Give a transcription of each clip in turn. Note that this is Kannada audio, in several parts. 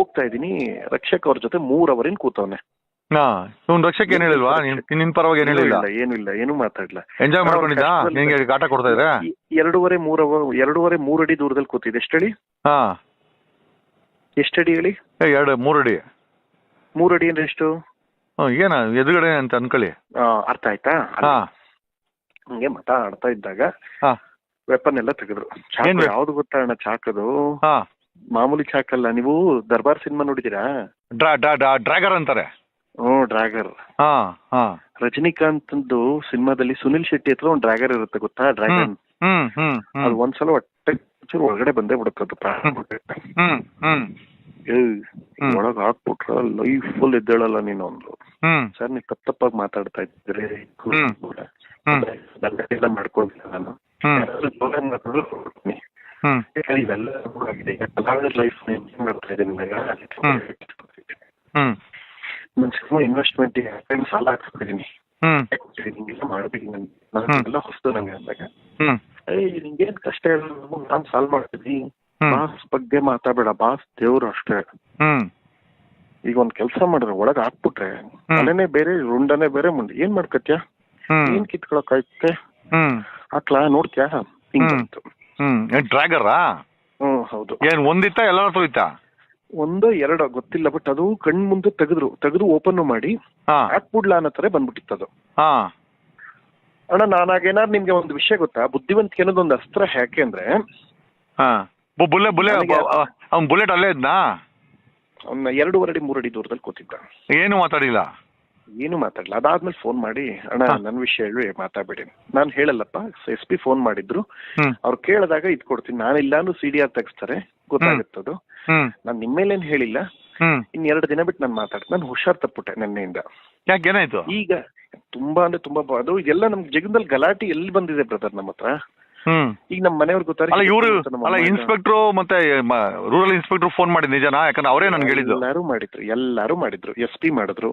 ಹೋಗ್ತಾ ಇದೀನಿ ರಕ್ಷಕ್ ಅವ್ರ ಜೊತೆ ಮೂರ್ ಅವರಿನ್ ಕೂತವ್ನೆ. ಹಾ ಇವ್ನು ರಕ್ಷಕ್ ಏನ್ ಹೇಳಿಲ್ವಾ? ನಿನ್ ನಿನ್ ಪರವಾಗಿ ಏನ್ ಹೇಳಿಲ್ಲ? ಏನು ಇಲ್ಲ ಏನು ಮಾತಾಡ್ಲ. ಎಂಜಾಯ್ ಮಾಡ್ಕೊಂಡಿದ್ದ? ನಿಂಗೆ ಆಟ ಕೊಡ್ತಾ ಇದ್ರ? ಎರಡೂವರೆ ಮೂರ್ ಅವರ್ ಎರಡೂವರೆ ಮೂರ್ ಅಡಿ ದೂರದಲ್ಲಿ ಕೂತಿದ್ದೆ. ಎಷ್ಟಡಿ ಹಾ. ಎಷ್ಟಡಿ ಹೇಳಿ? ಎರಡು ಮೂರು ಅಡಿ ಮೂರ್ ಅಡಿ ಅಂದ್ರೆ ಎಷ್ಟು? ಏನ ಎದುರುಗಡೆ ಅಂತ ಅನ್ಕೊಳ್ಳಿ. ಅರ್ಥ ಆಯ್ತಾ? ಹಂಗೆ ಮಾತಾಡ್ತಾ ಇದ್ದಾಗ ಹಾ. ವೆಪನ್ ಎಲ್ಲ ತೆಗೆದ್ರು. ಯಾವ್ದು ಗೊತ್ತಾ ಅಣ್ಣ ಚಾಕದು? ಹಾ. ಮಾಮೂಲಿ ಚಾಕಲ್ಲ ನೀವು ದರ್ಬಾರ್ ಸಿನಿಮಾ ನೋಡಿದೀರಾ ಡ್ರಾ ಡ್ರಾ ಅಂತಾರೆ. ಹಾ ಹಾ. ರಜನಿಕಾಂತ್ ಸಿನಿಮಾದಲ್ಲಿ ಸುನಿಲ್ ಶೆಟ್ಟಿ ಹತ್ರ ಒಂದು ಡ್ರ್ಯಾಗರ್ ಇರುತ್ತೆ ಗೊತ್ತಾ? ಡ್ರ್ಯಾಗನ್. ಹ್ಮ್ ಹ್ಮ್ ಹ್ಮ್ ಅದು ಒಂದ್ಸಲ ಹೊಟ್ಟೆ ಚೂರು ಒಳಗಡೆ ಬಂದೇ ಬಿಡುತ್ತೆ ಅದು ಪ್ರಾಣ. ಬಿಡುತ್ತೆ. ಹ್ಮ್ ಹ್ಮ್. ಏಯ್, ಒಳಗ್ ಹಾಕ್ಬಿಟ್ರ ಲೈಫ್ ಫುಲ್ ಎದ್ದೇಳಲ್ಲ ನೀನು ಅಂದ್ರು ಹ್ಮ್. ಸರ್ ನೀವು ತಪ್ಪ ತಪ್ಪಾಗಿ ಮಾತಾಡ್ತಾ ಇದ್ದೀರಿ. ಮಾಡ್ಕೊಂಡಿಲ್ಲ ನಾನು ಆಗಿದೆ. ಈಗ ಕಲಾವಿದರ ಲೈಫ್ ಮಾಡ್ತಾ ಇದ್ದೀನಿ ಹ್ಮ್. ಹ್ಮ್. ನಾನು ಸಿನಿಮಾ ಇನ್ವೆಸ್ಟ್ಮೆಂಟ್ ಸಾಲ ಹಾಕ್ಸ್ಬಿಟ್ಟಿದ್ದೀನಿ ಹಿಂಗೆಲ್ಲ ಮಾಡ್ಬೇಕು. ಎಲ್ಲ ಹೊಸ್ತು ನಂಗೆ ಅಂದಾಗ. ನಿಂಗೇನ್ ಕಷ್ಟ ನಾನ್ ಸಾಲ್ವ್ ಮಾಡ್ತೀನಿ ಬಾಸ್ ಬಗ್ಗೆ ಮಾತಾಡಬೇಡ. ಬಾಸ್ ದೇವ್ರು ಅಷ್ಟೇ. ಈಗ ಒಂದ್ ಕೆಲಸ ಮಾಡಿದ್ರೆ ಒಳಗ್ ಹಾಕ್ಬಿಟ್ರೆ ಮನೆನೆ ಬೇರೆ ರುಂಡನೇ ಬೇರೆ ಮುಂದೆ. ಏನ್ ಮಾಡ್ಕತ್ಯ? ಏನ್ ಕಿತ್ಕೊಳಕ್ ಆಯ್ತೆ ಹಾಕ್ಲಾ? ನೋಡ್ತ್ಯಾ ಹಿಂಗ್ ಹ್ಮ್. ಏನ್ ಡ್ರ್ಯಾಗರಾ? ಹ್ಮ್ ಹೌದು. ಏನ್ ಒಂದಿತ್ತ ಎಲ್ಲರ ಹತ್ರ ಇತ್ತ ಒಂದೋ ಎರಡೋ ಗೊತ್ತಿಲ್ಲ ಬಟ್ ಅದು ಕಣ್ ಮುಂದೆ ತೆಗೆದ್ರು ತೆಗೆದು ಓಪನ್ ಮಾಡಿ ಹಾ. ಅನ್ನೋ ತರ ಬಂದ್ಬಿಟ್ಟಿತ್ತು ಅದು. ಹಾ. ಅಣ್ಣ ನಾನಾಗೇನಾದ್ರು ನಿಮ್ಗೆ ಒಂದು ವಿಷಯ ಗೊತ್ತಾ? ಬುದ್ಧಿವಂತಿಕೆ ಅನ್ನೋದು ಒಂದು ಅಸ್ತ್ರ ಯಾಕೆ ಅಂದ್ರೆ ಹಾ. ಬುಲ್ಲೆ ಬುಲ್ಲೆ ನನಗೆ- ಅವ್ನ್ ಬುಲೆಟ್ ಅಲ್ಲೇ ಇದ್ನಾ? ಅವ್ನ ಎರಡೂವರೆ ಅಡಿ ಮೂರಡಿ ದೂರದಲ್ಲಿ ಕೂತಿದ್ದ. ಏನು ಮಾತಾಡಿಲ್ಲ? ಏನು ಮಾತಾಡಲ್ಲ ಅದಾದ್ಮೇಲೆ ಫೋನ್ ಮಾಡಿ ಅಣ್ಣ ನನ್ನ ವಿಷಯ ಹೇಳಿ ಮಾತಾಡ್ಬಿಡಿ. ನಾನು ಹೇಳಲ್ಲಪ್ಪ ಎಸ್ ಪಿ ಫೋನ್ ಮಾಡಿದ್ರು. ಅವ್ರು ಕೇಳಿದಾಗ ಇದ್ ಕೊಡ್ತೀನಿ ನಾನಿಲ್ಲಾನು ಸಿ ಡಿ ಆರ್ ತೆಗಿಸ್ತಾರೆ. ಗೊತ್ತಾಗುತ್ತದು. ನಾನು ಏನ್ ಹೇಳಿಲ್ಲ. ಇನ್ ಎರಡು ದಿನ ಬಿಟ್ಟು ನಾನು ಮಾತಾಡ್ತೀನಿ. ನಾನು ಹುಷಾರ್ ತಪ್ಪುಟ್ಟೆ ನಿನ್ನೆಯಿಂದ. ಏನಾಯ್ತು? ಈಗ ತುಂಬಾ ಅಂದ್ರೆ ತುಂಬಾ ಅದು ಇದೆಲ್ಲ ನಮ್ ಜಗದಲ್ಲಿ ಗಲಾಟೆ ಎಲ್ಲಿ ಬಂದಿದೆ ಬ್ರದರ್ ನಮ್ಮ ಹತ್ರ? ಈಗ ನಮ್ಮ ಮನೆಯವ್ರು ಗೊತ್ತಾರೆ ಇವರು ಅಲ್ಲ ಇನ್ಸ್ಪೆಕ್ಟ್ರು ಮತ್ತೆ ರೂರಲ್ ಇನ್ಸ್ಪೆಕ್ಟರ್ ಫೋನ್ ಮಾಡಿ ನಿಜನಾ? ಯಾಕಂದ್ರೆ ಅವರೇ ನನ್ಗೆ ಹೇಳಿದ್ರು ಎಲ್ಲಾರು ಮಾಡಿದ್ರು. ಎಲ್ಲಾರು ಮಾಡಿದ್ರು. ಎಸ್ ಪಿ ಮಾಡಿದ್ರು.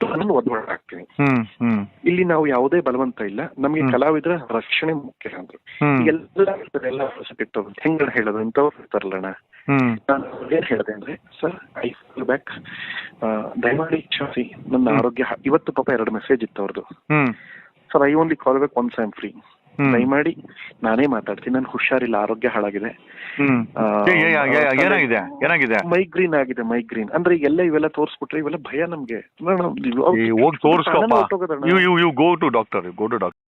ನಾನು ಹ್ಮ್ ಹ್ಮ್. ಇಲ್ಲಿ ನಾವು ಯಾವುದೇ ಬಲವಂತ ಇಲ್ಲ. ನಮಗೆ. ಕಲಾವಿದರ ರಕ್ಷಣೆ ಮುಖ್ಯ ಅಂದ್ರು. ಎಲ್ಲ ಎಲ್ಲ ಇಟ್ಟವ್ರು ಹೆಂಗ ಹೇಳೋದು? ಇಂಥವ್ರು ಇರ್ತಾರಲ್ಲಣ್ಣ. ನಾನು ಏನ್ ಹೇಳಿದೆ ಅಂದ್ರೆ ಸರ್ ಐ ಫಾಲ್ ಬ್ಯಾಕ್ ದಯಮಾಡಿ ಕ್ಷಮಿಸಿ. ನನ್ನ ಆರೋಗ್ಯ ಇವತ್ತು ಪಾಪ ಎರಡು ಮೆಸೇಜ್ ಇತ್ತು ಅವ್ರದ್ದು sir I only call back once I'm free hmm ದಯಮಾಡಿ ನಾನೇ ಮಾತಾಡ್ತೀನಿ. ನಾನು ಹುಷಾರಿಲ್ಲ ಆರೋಗ್ಯ ಹಾಳಾಗಿದೆ. ಏನಾಗಿದೆ? ಏನಾಗಿದೆ? ಮೈಗ್ರೀನ್ ಆಗಿದೆ ಮೈಗ್ರೀನ್? ಅಂದ್ರೆ ಎಲ್ಲ ಇವೆಲ್ಲ ತೋರಿಸ್ಬಿಟ್ರೆ ಇವೆಲ್ಲ ಭಯ ನಮ್ಗೆ. ಹೋಗಿ ತೋರಿಸ್ಕೋ you you you go to doctor go to doctor